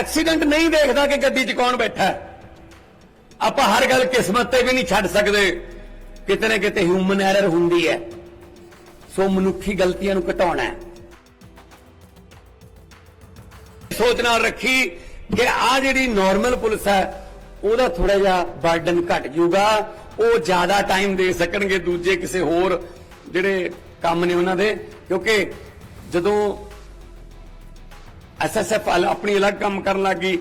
Accident ਨਹੀਂ ਦੇਖਦਾ ਕਿ ਗੱਡੀ 'ਚ ਕੌਣ ਬੈਠਾ ਆਪਾਂ ਹਰ ਗੱਲ ਕਿਸਮਤ ਤੇ ਵੀ ਨਹੀਂ ਛੱਡ ਸਕਦੇ। ਕਿਤੇ ਨਾ ਕਿਤੇ ਹਿਊਮਨ ਐਰਰ ਹੁੰਦੀ ਹੈ। ਸੋ ਮਨੁੱਖੀ ਗਲਤੀਆਂ ਨੂੰ ਘਟਾਉਣਾ ਹੈ। ਸੋਚ ਨਾਲ ਰੱਖੀ ਕਿ ਆ ਜਿਹੜੀ ਨਾਰਮਲ ਪੁਲਿਸ ਹੈ, ਉਹਦਾ ਥੋੜਾ ਜਿਹਾ ਬਰਡਨ ਘਟ ਜੂਗਾ ਉਹ ਜ਼ਿਆਦਾ ਟਾਈਮ ਦੇ ਸਕਣਗੇ ਦੂਜੇ ਕਿਸੇ ਹੋਰ ਜਿਹੜੇ ਕੰਮ ਨੇ ਉਹਨਾਂ ਦੇ। ਕਿਉਂਕਿ ਜਦੋਂ ਐਸਐਸਐਫ ਆਪਣੀ ਅਲੱਗ ਕੰਮ ਕਰਨ ਲੱਗੀ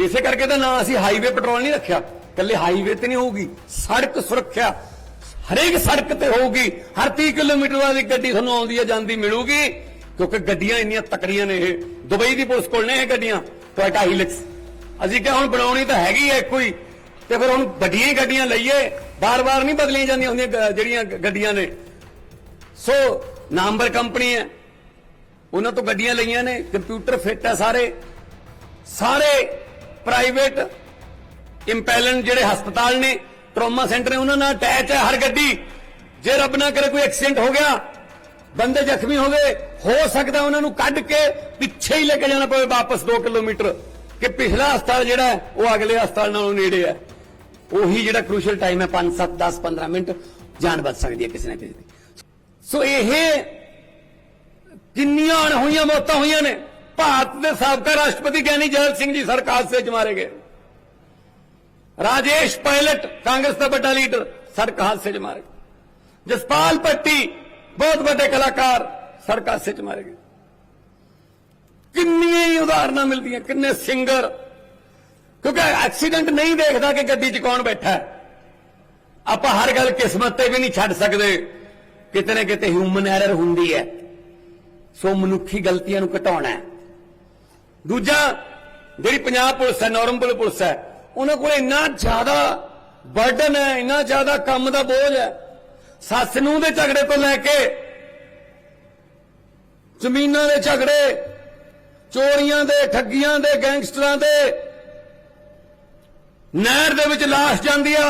ਇਸੇ ਕਰਕੇ ਤਾਂ ਨਾ ਅਸੀਂ ਹਾਈਵੇ ਪੈਟਰੋਲ ਨਹੀਂ ਰੱਖਿਆ। ਕੱਲੇ ਹਾਈਵੇ ਤੇ ਨਹੀਂ ਹੋਊਗੀ, ਸੜਕ ਸੁਰੱਖਿਆ। ਹਰੇਕ ਸੜਕ ਤੇ ਹੋਊਗੀ। ਹਰ 30 ਕਿਲੋਮੀਟਰ ਬਾਅਦ ਗੱਡੀ ਤੁਹਾਨੂੰ ਆਉਂਦੀ ਹੈ, ਜਾਂਦੀ ਮਿਲੂਗੀ। ਕਿਉਂਕਿ ਗੱਡੀਆਂ ਇੰਨੀਆਂ ਤਕੜੀਆਂ ਨੇ ਇਹ। ਦੁਬਈ ਦੀ ਪੁਲਿਸ ਕੋਲ ਨੇ ਇਹ ਗੱਡੀਆਂ, ਟੋਇਟਾ ਹੀਲਕਸ। ਅਸੀਂ ਕਿਹਾ ਹੁਣ ਬਣਾਉਣੀ ਤਾਂ ਹੈਗੀ ਹੈ ਇੱਕੋ ਹੀ। ਤੇ ਫਿਰ ਹੁਣ ਵੱਡੀਆਂ ਹੀ ਗੱਡੀਆਂ ਲਈਏ। ਬਾਰ-ਬਾਰ ਨਹੀਂ ਬਦਲੀਆਂ ਜਾਂਦੀਆਂ ਹੁੰਦੀਆਂ, ਜਿਹੜੀਆਂ ਗੱਡੀਆਂ ਨੇ। ਸੋ ਨਾਮਵਰ ਕੰਪਨੀ ਹੈ। ਉਹਨਾਂ ਤੋਂ ਗੱਡੀਆਂ ਲਈਆਂ ਨੇ, ਕੰਪਿਊਟਰ ਫਿੱਟ ਹੈ ਸਾਰੇ। ਸਾਰੇ ਪ੍ਰਾਈਵੇਟ ਇੰਪੈਲਨ ਜਿਹੜੇ ਹਸਪਤਾਲ ਨੇ, ਟਰੋਮਾ ਸੈਂਟਰ ਨੇ, ਉਹਨਾਂ ਨਾਲ ਅਟੈਚ ਹੈ ਹਰ ਗੱਡੀ। ਜੇ ਰੱਬ ਨਾ ਕਰੇ ਕੋਈ ਐਕਸੀਡੈਂਟ ਹੋ ਗਿਆ, ਬੰਦੇ ਜ਼ਖਮੀ ਹੋ ਗਏ, ਹੋ ਸਕਦਾ ਉਹਨਾਂ ਨੂੰ ਕੱਢ ਕੇ ਪਿੱਛੇ ਹੀ ਲੈ ਕੇ ਜਾਣਾ ਪਵੇ ਵਾਪਸ 2 ਕਿਲੋਮੀਟਰ, ਕਿ ਪਿਛਲਾ ਹਸਪਤਾਲ ਜਿਹੜਾ ਉਹ ਅਗਲੇ ਹਸਪਤਾਲ ਨਾਲੋਂ ਨੇੜੇ ਹੈ। ਉਹੀ ਜਿਹੜਾ ਕ੍ਰੂਸ਼ਲ ਟਾਈਮ ਹੈ 5 7 10 15 ਮਿੰਟ, ਜਾਨ ਬਚ ਸਕਦੀ ਹੈ ਕਿਸੇ ਨਾ ਕਿਸੇ ਦੀ। ਸੋ ਇਹ ਕਿੰਨੀਆਂ ਅਣਹੋਈਆਂ ਮੌਤਾਂ ਹੋਈਆਂ ਨੇ, ਭਾਰਤ ਦੇ ਸਾਬਕਾ ਰਾਸ਼ਟਰਪਤੀ ਗਿਆਨੀ ਜੈਲ ਸਿੰਘ ਜੀ ਸੜਕ ਹਾਦਸੇ 'ਚ ਮਾਰੇ ਗਏ। ਰਾਜੇਸ਼ ਪਾਇਲਟ, ਕਾਂਗਰਸ ਦਾ ਵੱਡਾ ਲੀਡਰ, ਸੜਕ ਹਾਦਸੇ 'ਚ ਮਾਰੇ ਗਏ। ਜਸਪਾਲ ਪੱਟੀ, ਬਹੁਤ ਵੱਡੇ ਕਲਾਕਾਰ, ਸੜਕ ਹਾਦਸੇ 'ਚ ਮਾਰੇ ਗਏ। ਕਿੰਨੀਆਂ ਹੀ ਉਦਾਹਰਨਾਂ ਮਿਲਦੀਆਂ, ਕਿੰਨੇ ਸਿੰਗਰ। ਕਿਉਂਕਿ ਐਕਸੀਡੈਂਟ ਨਹੀਂ ਦੇਖਦਾ ਕਿ ਗੱਡੀ 'ਚ ਕੌਣ ਬੈਠਾ ਹੈ। ਆਪਾਂ ਹਰ ਗੱਲ ਕਿਸਮਤ ਤੇ ਵੀ ਨਹੀਂ ਛੱਡ ਸਕਦੇ। ਕਿਤੇ ਨਾ ਕਿਤੇ ਹਿਊਮਨ ਐਰਰ ਹੁੰਦੀ ਹੈ। ਸੋ ਮਨੁੱਖੀ ਗਲਤੀਆਂ ਨੂੰ ਘਟਾਉਣਾ ਹੈ। ਦੂਜਾ, ਜਿਹੜੀ ਪੰਜਾਬ ਪੁਲਿਸ ਹੈ ਨਾਰਮਲ ਪੁਲਿਸ ਹੈ, ਉਹਨਾਂ ਕੋਲ ਇੰਨਾ ਜ਼ਿਆਦਾ ਬਰਡਨ ਹੈ, ਇੰਨਾ ਜ਼ਿਆਦਾ ਕੰਮ ਦਾ ਬੋਝ ਹੈ। ਸੱਸ ਨੂੰ ਦੇ ਝਗੜੇ ਤੋਂ ਲੈ ਕੇ ਜ਼ਮੀਨਾਂ ਦੇ ਝਗੜੇ, ਚੋਰੀਆਂ ਦੇ, ਠੱਗੀਆਂ ਦੇ, ਗੈਂਗਸਟਰਾਂ ਦੇ, ਨਹਿਰ ਦੇ ਵਿੱਚ ਲਾਸ਼ ਜਾਂਦੀ ਆ,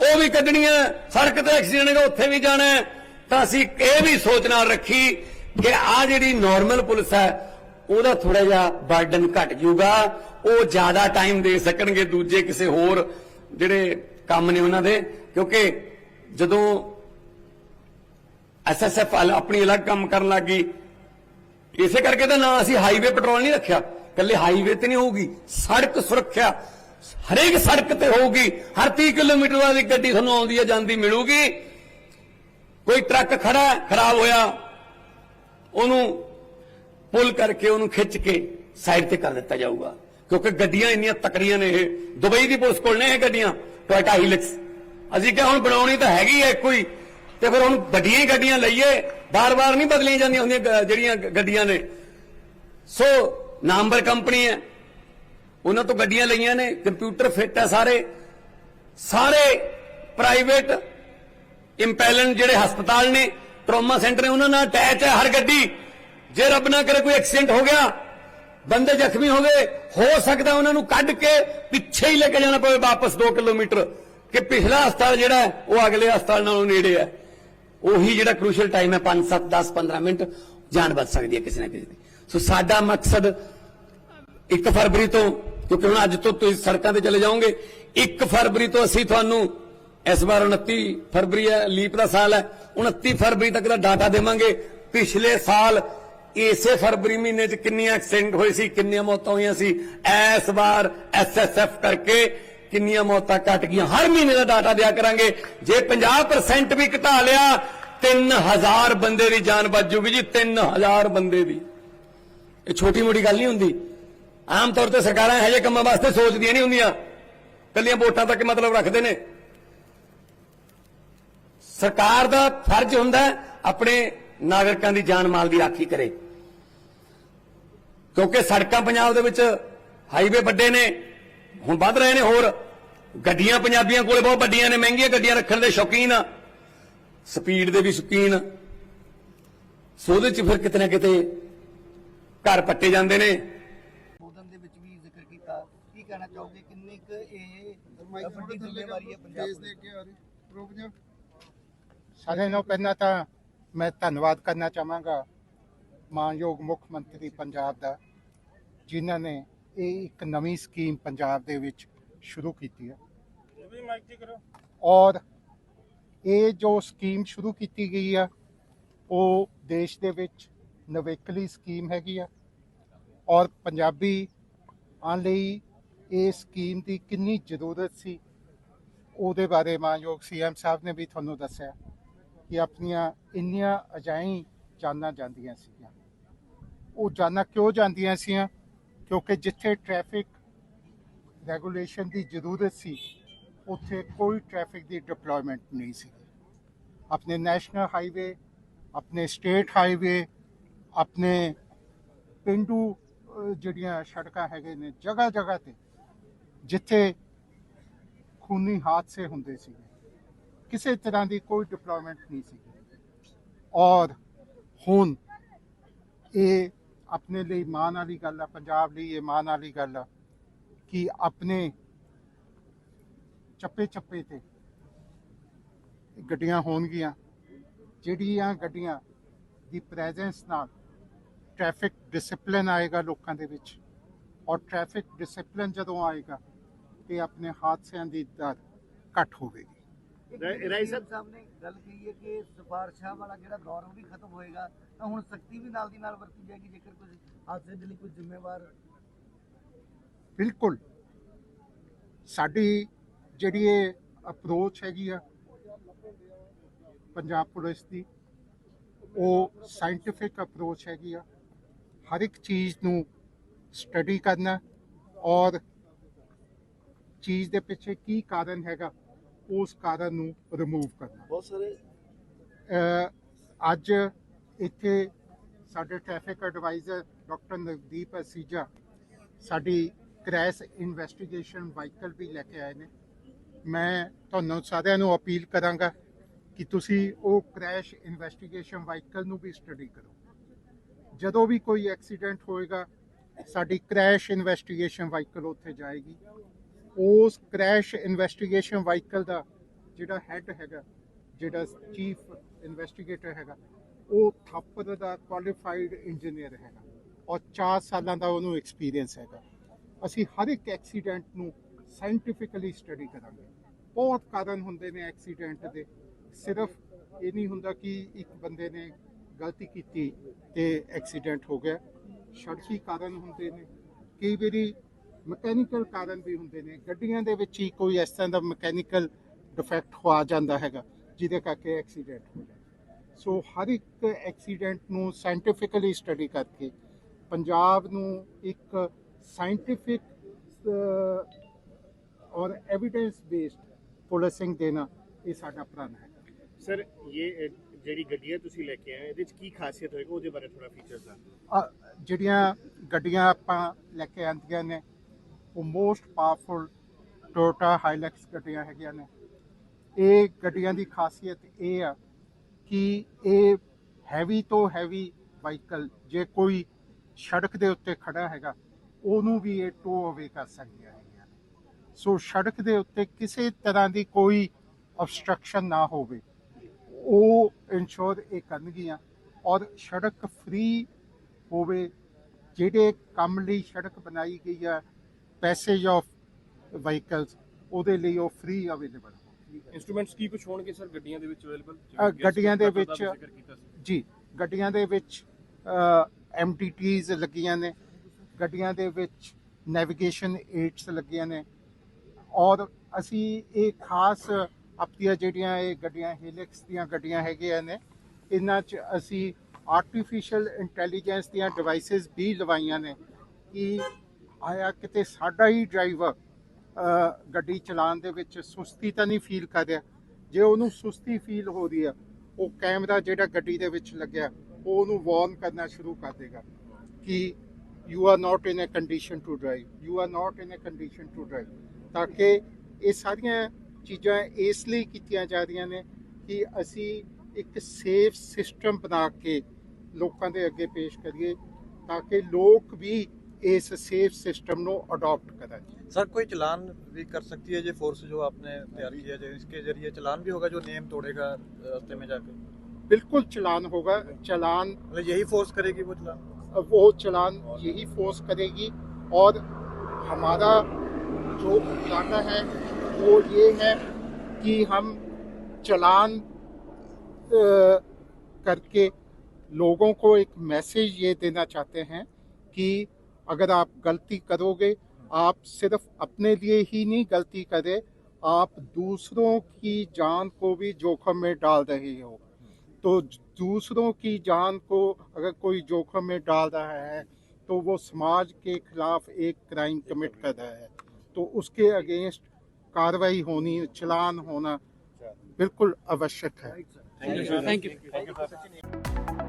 ਉਹ ਵੀ ਕੱਢਣੀ ਹੈ ਸੜਕ ਤੇ ਐਕਸੀਡੈਂਟ ਹੈ ਉੱਥੇ ਵੀ ਜਾਣਾ ਤਾਂ ਅਸੀਂ ਇਹ ਵੀ ਸੋਚ ਨਾਲ ਰੱਖੀ ਕਿ ਆ ਜਿਹੜੀ ਨਾਰਮਲ ਪੁਲਿਸ ਹੈ, ਉਹਦਾ ਥੋੜਾ ਜਿਹਾ ਬਰਡਨ ਘਟ ਜੂਗਾ ਉਹ ਜ਼ਿਆਦਾ ਟਾਈਮ ਦੇ ਸਕਣਗੇ ਦੂਜੇ ਕਿਸੇ ਹੋਰ ਜਿਹੜੇ ਕੰਮ ਨੇ ਉਹਨਾਂ ਦੇ। ਕਿਉਂਕਿ ਜਦੋਂ ਐਸਐਸਐਫ ਆਪਣੀ ਅਲੱਗ ਕੰਮ ਕਰਨ ਲੱਗੀ ਇਸੇ ਕਰਕੇ ਤਾਂ ਨਾ ਅਸੀਂ ਹਾਈਵੇ ਪੈਟਰੋਲ ਨਹੀਂ ਰੱਖਿਆ। ਕੱਲੇ ਹਾਈਵੇ ਤੇ ਨਹੀਂ ਹੋਊਗੀ, ਸੜਕ ਸੁਰੱਖਿਆ। ਹਰੇਕ ਸੜਕ ਤੇ ਹੋਊਗੀ। ਹਰ 30 ਕਿਲੋਮੀਟਰ ਬਾਅਦ ਗੱਡੀ ਤੁਹਾਨੂੰ ਆਉਂਦੀ ਹੈ ਜਾਂਦੀ ਮਿਲੂਗੀ। ਕੋਈ ਟਰੱਕ ਖੜਾ, ਖਰਾਬ ਹੋਇਆ ਉਹਨੂੰ ਪੁੱਲ ਕਰਕੇ ਉਹਨੂੰ ਖਿੱਚ ਕੇ ਸਾਈਡ ਤੇ ਕਰ ਦਿੱਤਾ ਜਾਊਗਾ। ਕਿਉਂਕਿ ਗੱਡੀਆਂ ਇੰਨੀਆਂ ਤਕੜੀਆਂ ਨੇ ਇਹ। ਦੁਬਈ ਦੀ ਪੁਲਿਸ ਕੋਲ ਨੇ ਇਹ ਗੱਡੀਆਂ, ਟੋਇਟਾ ਹੀਲਕਸ। ਅਸੀਂ ਕਿਹਾ ਹੁਣ ਬਣਾਉਣੀ ਤਾਂ ਹੈਗੀ ਹੈ ਇੱਕੋ ਹੀ। ਤੇ ਫਿਰ ਹੁਣ ਵੱਡੀਆਂ ਹੀ ਗੱਡੀਆਂ ਲਈਏ, ਬਾਰ-ਬਾਰ ਨਹੀਂ ਬਦਲੀਆਂ ਜਾਂਦੀਆਂ ਹੁੰਦੀਆਂ ਜਿਹੜੀਆਂ ਗੱਡੀਆਂ ਨੇ। ਸੋ ਨਾਮਵਰ ਕੰਪਨੀ ਹੈ। ਉਹਨਾਂ ਤੋਂ ਗੱਡੀਆਂ ਲਈਆਂ ਨੇ, ਕੰਪਿਊਟਰ ਫਿੱਟ ਹੈ ਸਾਰੇ। ਸਾਰੇ ਪ੍ਰਾਈਵੇਟ ਇੰਪੈਲੈਂਟ ਜਿਹੜੇ ਹਸਪਤਾਲ ਨੇ ਟਰਾਮਾ ਸੈਂਟਰ ਨੇ ਉਹਨਾਂ ਨਾਲ ਅਟੈਚ ਹੈ ਹਰ ਗੱਡੀ। ਜੇ ਰੱਬ ਨਾ ਕਰੇ ਕੋਈ ਐਕਸੀਡੈਂਟ ਹੋ ਗਿਆ, ਬੰਦੇ ਜ਼ਖਮੀ ਹੋ ਗਏ, ਹੋ ਸਕਦਾ ਉਹਨਾਂ ਨੂੰ ਕੱਢ ਕੇ ਪਿੱਛੇ ਹੀ ਲੈ ਕੇ ਜਾਣਾ ਪਵੇ ਵਾਪਸ 2 ਕਿਲੋਮੀਟਰ। ਕਿ ਪਿਛਲਾ ਹਸਪਤਾਲ ਜਿਹੜਾ ਉਹ ਅਗਲੇ ਹਸਪਤਾਲ ਨਾਲੋਂ ਨੇੜੇ ਹੈ। ਉਹੀ ਜਿਹੜਾ ਕ੍ਰੂਸ਼ਲ ਟਾਈਮ ਹੈ 5 7 10 15 ਮਿੰਟ ਜਾਨ ਬਚ ਸਕਦੀ ਹੈ ਕਿਸੇ ਨਾ ਕਿਸੇ ਦੀ। ਸੋ ਸਾਡਾ ਮਕਸਦ 1 ਫਰਵਰੀ ਤੋਂ, ਕਿਉਂਕਿ ਹੁਣ ਅੱਜ ਤੋਂ ਤੁਸੀਂ ਸੜਕਾਂ ਤੇ ਚਲੇ ਜਾਓਗੇ 1 ਫਰਵਰੀ ਤੋਂ ਅਸੀਂ ਤੁਹਾਨੂੰ ਇਸ ਵਾਰ 29 ਫਰਵਰੀ ਹੈ, ਲੀਪ ਦਾ ਸਾਲ ਹੈ। 29 ਫਰਵਰੀ ਤੱਕ ਦਾ ਡਾਟਾ ਦੇਵਾਂਗੇ। ਪਿਛਲੇ ਸਾਲ ਇਸੇ ਫਰਵਰੀ ਮਹੀਨੇ 'ਚ ਕਿੰਨੀਆਂ ਐਕਸੀਡੈਂਟ ਹੋਏ ਸੀ, ਕਿੰਨੀਆਂ ਮੌਤਾਂ ਹੋਈਆਂ ਸੀ। ਇਸ ਵਾਰ ਐਸਐਸਐਫ ਕਰਕੇ ਕਿੰਨੀਆਂ ਮੌਤਾਂ ਘਟ ਗਈਆਂ। ਹਰ ਮਹੀਨੇ ਦਾ ਡਾਟਾ ਦਿਆ ਕਰਾਂਗੇ। ਜੇ 50% ਵੀ ਘਟਾ ਲਿਆ 3000 ਬੰਦੇ ਦੀ ਜਾਨ ਬਚ ਜੂਗੀ ਜੀ 3000 ਬੰਦੇ ਦੀ। ਇਹ ਛੋਟੀ ਮੋਟੀ ਗੱਲ ਨਹੀਂ ਹੁੰਦੀ। ਆਮ ਤੌਰ ਤੇ ਸਰਕਾਰਾਂ ਇਹੋ ਜਿਹੇ ਕੰਮਾਂ ਵਾਸਤੇ ਸੋਚਦੀਆਂ ਨਹੀਂ ਹੁੰਦੀਆਂ। ਕੱਲੀਆਂ ਵੋਟਾਂ ਤੱਕ ਮਤਲਬ ਰੱਖਦੇ ਨੇ। ਸਰਕਾਰ ਦਾ ਫਰਜ਼ ਹੁੰਦਾ ਆਪਣੇ ਨਾਗਰਿਕਾਂ ਦੀ ਜਾਨ ਮਾਲ ਦੀ ਰਾਖੀ ਕਰੇ। ਕਿਉਂਕਿ ਸੜਕਾਂ ਪੰਜਾਬ ਦੇ ਵਿੱਚ ਹਾਈਵੇ ਵੱਡੇ ਨੇ ਹੁਣ ਵੱਧ ਰਹੇ ਨੇ ਹੋਰ। ਗੱਡੀਆਂ ਪੰਜਾਬੀਆਂ ਕੋਲੇ ਬਹੁਤ ਵੱਡੀਆਂ ਨੇ ਮਹਿੰਗੀਆਂ ਗੱਡੀਆਂ ਰੱਖਣ ਦੇ ਸ਼ੌਕੀਨ ਆ। ਸਪੀਡ ਦੇ ਵੀ ਸ਼ੌਕੀਨ ਸੋ ਉਹਦੇ ਚ ਫਿਰ ਕਿਤੇ ਨਾ ਕਿਤੇ ਘਰ ਪੱਟੇ ਜਾਂਦੇ ਨੇ। ਬੋਧਨ ਦੇ ਵਿੱਚ ਵੀ ਜ਼ਿਕਰ ਕੀਤਾ। ਕੀ ਕਹਿਣਾ ਚਾਹੋਗੇ? ਕਿੰਨੀ ਕੁ ਇਹ ਵੱਡੀ ਜ਼ਿੰਮੇਵਾਰੀ ਹੈ ਪੰਜਾਬ ਦੇ ਕੇ ਆ ਰਹੀ। ਰੁਕ ਜਾ ਸਾਰਿਆਂ ਨਾਲੋਂ ਪਹਿਲਾਂ ਤਾਂ ਮੈਂ ਧੰਨਵਾਦ ਕਰਨਾ ਚਾਹਾਂਗਾ ਮਾਨਯੋਗ ਮੁੱਖ ਮੰਤਰੀ ਪੰਜਾਬ ਦਾ ਜਿਨ੍ਹਾਂ ਨੇ ਇਹ ਇੱਕ ਨਵੀਂ ਸਕੀਮ ਪੰਜਾਬ ਦੇ ਵਿੱਚ ਸ਼ੁਰੂ ਕੀਤੀ ਹੈ। ਔਰ ਇਹ ਜੋ ਸਕੀਮ ਸ਼ੁਰੂ ਕੀਤੀ ਗਈ ਆ ਉਹ ਦੇਸ਼ ਦੇ ਵਿੱਚ ਨਵੇਕਲੀ ਸਕੀਮ ਹੈਗੀ ਆ। ਔਰ ਪੰਜਾਬੀ ਆਉਣ ਲਈ ਇਹ ਸਕੀਮ ਦੀ ਕਿੰਨੀ ਜ਼ਰੂਰਤ ਸੀ ਉਹਦੇ ਬਾਰੇ ਮਾਨਯੋਗ ਸੀਐਮ ਸਾਹਿਬ ਨੇ ਵੀ ਤੁਹਾਨੂੰ ਦੱਸਿਆ। ਕਿ ਆਪਣੀਆਂ ਇੰਨੀਆਂ ਅਜਾਈ ਜਾਨਾਂ ਜਾਂਦੀਆਂ ਸੀਗੀਆਂ। ਉਹ ਜਾਨਾਂ ਕਿਉਂ ਜਾਂਦੀਆਂ ਸੀਆਂ? ਕਿਉਂਕਿ ਜਿੱਥੇ ਟ੍ਰੈਫਿਕ ਰੈਗੂਲੇਸ਼ਨ ਦੀ ਜ਼ਰੂਰਤ ਸੀ, ਉੱਥੇ ਕੋਈ ਟ੍ਰੈਫਿਕ ਦੀ ਡਿਪਲੋਇਮੈਂਟ ਨਹੀਂ ਸੀ। ਆਪਣੇ ਨੈਸ਼ਨਲ ਹਾਈਵੇ ਆਪਣੇ ਸਟੇਟ ਹਾਈਵੇ ਆਪਣੇ ਪਿੰਡੂ ਜਿਹੜੀਆਂ ਸੜਕਾਂ ਹੈਗੇ ਨੇ ਜਗ੍ਹਾ ਜਗ੍ਹਾ ਤੇ ਜਿੱਥੇ ਖੂਨੀ ਹਾਦਸੇ ਹੁੰਦੇ ਸੀਗੇ। ਕਿਸੇ ਤਰ੍ਹਾਂ ਦੀ ਕੋਈ ਡਿਪਲੋਇਮੈਂਟ ਨਹੀਂ ਸੀ ਔਰ ਹੁਣ ਇਹ ਆਪਣੇ ਲਈ ਮਾਣ ਵਾਲੀ ਗੱਲ ਆ, ਪੰਜਾਬ ਲਈ ਇਹ ਮਾਣ ਵਾਲੀ ਗੱਲ ਆ ਕਿ ਆਪਣੇ ਚੱਪੇ ਚੱਪੇ ਤੇ ਗੱਡੀਆਂ ਹੋਣਗੀਆਂ, ਜਿਹੜੀਆਂ ਗੱਡੀਆਂ ਦੀ ਪ੍ਰੈਜ਼ੈਂਸ ਨਾਲ ਟ੍ਰੈਫਿਕ ਡਿਸਪਲਿਨ ਆਏਗਾ ਲੋਕਾਂ ਦੇ ਵਿੱਚ। ਔਰ ਟ੍ਰੈਫਿਕ ਡਿਸਪਲਿਨ ਜਦੋਂ ਆਏਗਾ ਤੇ ਆਪਣੇ ਹਾਦਸਿਆਂ ਦੀ ਦਰ ਘੱਟ ਹੋਵੇਗੀ। ਰਾਈ ਸਾਹਿਬ ਸਾਹਮਣੇ ਗੱਲ ਕਹੀ ਹੈ ਕਿ ਸਿਫਾਰਸ਼ਾਂ ਵਾਲਾ ਜਿਹੜਾ ਦੌਰ ਉਹ ਵੀ ਖਤਮ ਹੋਏਗਾ ਤਾਂ ਹੁਣ ਸਖਤੀ ਵੀ ਨਾਲ ਦੀ ਨਾਲ ਵਰਤੀ ਜਾਏਗੀ ਜੇਕਰ ਕੋਈ ਹਾਦਸੇ ਦੇ ਲਈ ਕੋਈ ਜ਼ਿੰਮੇਵਾਰ ਬਿਲਕੁਲ। ਸਾਡੀ ਜਿਹੜੀ ਇਹ ਅਪਰੋਚ ਹੈਗੀ ਆ ਪੰਜਾਬ ਪੁਲਿਸ ਦੀ ਉਹ ਸਾਇੰਟੀਫਿਕ ਅਪਰੋਚ ਹੈਗੀ ਆ। ਹਰ ਇੱਕ ਚੀਜ਼ ਨੂੰ ਸਟੱਡੀ ਕਰਨਾ ਔਰ ਚੀਜ਼ ਦੇ ਪਿੱਛੇ ਕੀ ਕਾਰਨ ਹੈਗਾ ਉਸ ਕਾਰਨ ਨੂੰ ਰਿਮੂਵ ਕਰਨਾ। ਬਹੁਤ ਸਾਰੇ ਅੱਜ ਇੱਥੇ ਸਾਡੇ traffic adviser doctor Navdeep Asija ਸਾਡੀ ਕ੍ਰੈਸ਼ ਇਨਵੈਸਟੀਗੇਸ਼ਨ ਵਾਹੀਕਲ ਵੀ ਲੈ ਕੇ ਆਏ ਨੇ। ਮੈਂ ਤੁਹਾਨੂੰ ਸਾਰਿਆਂ ਨੂੰ ਅਪੀਲ ਕਰਾਂਗਾ ਕਿ ਤੁਸੀਂ ਉਹ ਕ੍ਰੈਸ਼ ਇਨਵੈਸਟੀਗੇਸ਼ਨ ਵਾਹੀਕਲ ਨੂੰ ਵੀ ਸਟੱਡੀ ਕਰੋ। ਜਦੋਂ ਵੀ ਕੋਈ ਐਕਸੀਡੈਂਟ ਹੋਏਗਾ ਸਾਡੀ ਕ੍ਰੈਸ਼ ਇਨਵੈਸਟੀਗੇਸ਼ਨ ਵਾਹੀਕਲ ਉੱਥੇ ਜਾਏਗੀ। ਉਸ ਕ੍ਰੈਸ਼ ਇਨਵੈਸਟੀਗੇਸ਼ਨ ਵਾਹੀਕਲ ਦਾ ਜਿਹੜਾ ਹੈੱਡ ਹੈਗਾ, ਜਿਹੜਾ ਚੀਫ ਇਨਵੈਸਟੀਗੇਟਰ ਹੈਗਾ, ਉਹ ਥਾਪਰ ਦਾ ਕੁਆਲੀਫਾਈਡ ਇੰਜੀਨੀਅਰ ਹੈਗਾ ਔਰ 4 ਸਾਲਾਂ ਦਾ ਉਹਨੂੰ ਐਕਸਪੀਰੀਅੰਸ ਹੈਗਾ। ਅਸੀਂ ਹਰ ਇੱਕ ਐਕਸੀਡੈਂਟ ਨੂੰ ਸਾਇੰਟੀਫਿਕਲੀ ਸਟੱਡੀ ਕਰਾਂਗੇ। ਬਹੁਤ ਕਾਰਨ ਹੁੰਦੇ ਨੇ ਐਕਸੀਡੈਂਟ ਦੇ। ਸਿਰਫ ਇਹ ਨਹੀਂ ਹੁੰਦਾ ਕਿ ਇੱਕ ਬੰਦੇ ਨੇ ਗਲਤੀ ਕੀਤੀ ਤੇ ਐਕਸੀਡੈਂਟ ਹੋ ਗਿਆ। ਸੜਕੀ ਕਾਰਨ ਹੁੰਦੇ ਨੇ। ਕਈ ਵਾਰੀ ਮਕੈਨੀਕਲ ਕਾਰਨ ਵੀ ਹੁੰਦੇ ਨੇ। ਗੱਡੀਆਂ ਦੇ ਵਿੱਚ ਹੀ ਕੋਈ ਇਸ ਤਰ੍ਹਾਂ ਦਾ ਮਕੈਨੀਕਲ ਡਿਫੈਕਟ ਹੋ ਆ ਜਾਂਦਾ ਹੈਗਾ ਜਿਹਦੇ ਕਰਕੇ ਐਕਸੀਡੈਂਟ ਹੋ ਜਾਂਦਾ। ਸੋ ਹਰ ਇੱਕ ਐਕਸੀਡੈਂਟ ਨੂੰ ਸਾਇੰਟੀਫਿਕਲੀ ਸਟੱਡੀ ਕਰਕੇ ਪੰਜਾਬ ਨੂੰ ਇੱਕ ਸਾਇੰਟੀਫਿਕ ਔਰ ਐਵੀਡੈਂਸ ਬੇਸਡ ਪੁਲਿਸਿੰਗ ਦੇਣਾ ਇਹ ਸਾਡਾ ਪ੍ਰਣ ਹੈ। ਸਰ ਇਹ ਜਿਹੜੀ ਗੱਡੀਆਂ ਤੁਸੀਂ ਲੈ ਕੇ ਆਏ ਇਹਦੇ ਚ ਕੀ ਖਾਸੀਅਤ ਹੋਏਗਾ? ਉਹਦੇ ਬਾਰੇ ਥੋੜਾ ਫੀਚਰਸ ਦਾ ਜਿਹੜੀਆਂ ਗੱਡੀਆਂ ਆਪਾਂ ਲੈ ਕੇ ਆਂਦੀਆਂ ਨੇ ਉਹ ਮੋਸਟ ਪਾਵਰਫੁਲ ਟੋਟਾ ਹਾਈਲੈਕਸ ਗੱਡੀਆਂ ਹੈਗੀਆਂ ਨੇ। ਇਹ ਗੱਡੀਆਂ ਦੀ ਖਾਸੀਅਤ ਇਹ ਆ ਕਿ ਇਹ ਹੈਵੀ ਤੋਂ ਹੈਵੀ ਵਾਹੀਕਲ ਜੇ ਕੋਈ ਸੜਕ ਦੇ ਉੱਤੇ ਖੜਾ ਹੈਗਾ, ਉਹਨੂੰ ਵੀ ਇਹ ਟੋ ਅਵੇ ਕਰ ਸਕਦੀਆਂ ਹੈਗੀਆਂ ਸੋ ਸੜਕ ਦੇ ਉੱਤੇ ਕਿਸੇ ਤਰ੍ਹਾਂ ਦੀ ਕੋਈ ਅਬਸਟ੍ਰਕਸ਼ਨ ਨਾ ਹੋਵੇ। ਉਹ ਇਨਸ਼ੋਰ ਇਹ ਕਰਨਗੀਆਂ ਔਰ ਸੜਕ ਫ੍ਰੀ ਹੋਵੇ, ਜਿਹੜੇ ਕੰਮ ਲਈ ਸੜਕ ਬਣਾਈ ਗਈ ਆ ਪੈਸੇਜ ਆਫ ਵਹੀਕਲਸ ਉਹਦੇ ਲਈ ਉਹ ਫ੍ਰੀ ਅਵੇਲੇਬਲ ਇਨਸਟਰੂਮੈਂਟਸ ਕੀ ਕੁਝ ਹੋਣਗੇ ਸਰ ਗੱਡੀਆਂ ਦੇ ਵਿੱਚ ਅਵੇਲੇਬਲ ਗੱਡੀਆਂ ਦੇ ਵਿੱਚ- ਜੀ ਗੱਡੀਆਂ ਦੇ ਵਿੱਚ ਐਮਟੀਟੀਜ਼ ਲੱਗੀਆਂ ਨੇ। ਗੱਡੀਆਂ ਦੇ ਵਿੱਚ ਨੈਵੀਗੇਸ਼ਨ ਏਡਸ ਲੱਗੀਆਂ ਨੇ। ਔਰ ਅਸੀਂ ਇਹ ਖਾਸ ਆਪਣੀਆਂ ਜਿਹੜੀਆਂ ਇਹ ਗੱਡੀਆਂ ਹੀਲਿਕਸ ਦੀਆਂ ਗੱਡੀਆਂ ਹੈਗੀਆਂ ਨੇ ਇਹਨਾਂ 'ਚ ਅਸੀਂ ਆਰਟੀਫੀਸ਼ੀਅਲ ਇੰਟੈਲੀਜੈਂਸ ਦੀਆਂ ਡਿਵਾਈਸਸ ਵੀ ਲਵਾਈਆਂ ਨੇ ਕਿ ਆਇਆ ਕਿਤੇ ਸਾਡਾ ਹੀ ਡਰਾਈਵਰ ਗੱਡੀ ਚਲਾਉਣ ਦੇ ਵਿੱਚ ਸੁਸਤੀ ਤਾਂ ਨਹੀਂ ਫੀਲ ਕਰ ਰਿਹਾ। ਜੇ ਉਹਨੂੰ ਸੁਸਤੀ ਫੀਲ ਹੋ ਰਹੀ ਆ, ਉਹ ਕੈਮਰਾ ਜਿਹੜਾ ਗੱਡੀ ਦੇ ਵਿੱਚ ਲੱਗਿਆ, ਉਹ ਉਹਨੂੰ ਵਾਰਨ ਕਰਨਾ ਸ਼ੁਰੂ ਕਰ ਦੇਗਾ ਕਿ you are not in a condition to drive you are not in a condition to drive ਤਾਂ ਕਿ ਇਹ ਸਾਰੀਆਂ ਚੀਜ਼ਾਂ ਇਸ ਲਈ ਕੀਤੀਆਂ ਜਾ ਰਹੀਆਂ ਨੇ ਕਿ ਅਸੀਂ ਇੱਕ ਸੇਫ ਸਿਸਟਮ ਬਣਾ ਕੇ ਲੋਕਾਂ ਦੇ ਅੱਗੇ ਪੇਸ਼ ਕਰੀਏ, ਤਾਂ ਕਿ ਲੋਕ ਵੀ ਇਸ ਸੇਫ सिस्टम ਨੂੰ अडॉप्ट करें सर कोई चलान भी कर सकती है ये फोर्स जो आपने तैयार किया है इसके जरिए चलान भी होगा जो नेम तोड़ेगा रास्ते में जाकर बिल्कुल चलान होगा चलान मतलब यही फोर्स करेगी वो चलान वो चलान यही फोर्स करेगी और हमारा जो इरादा है वो ये है कि हम चलान अ, करके लोगों को एक मैसेज ये देना चाहते हैं कि अगर आप गलती करोगे आप सिर्फ़ अपने लिए ही नहीं गलती करें आप दूसरों की जान को भी जोखिम में डाल रहे हो। तो दूसरों की जान को अगर कोई जोखिम में डाल रहा है तो वो समाज के खिलाफ एक क्राइम कमिट कर रहा है। तो उसके अगेंस्ट कार्रवाई होनी चलान होना बिल्कुल आवश्यक है। Thank you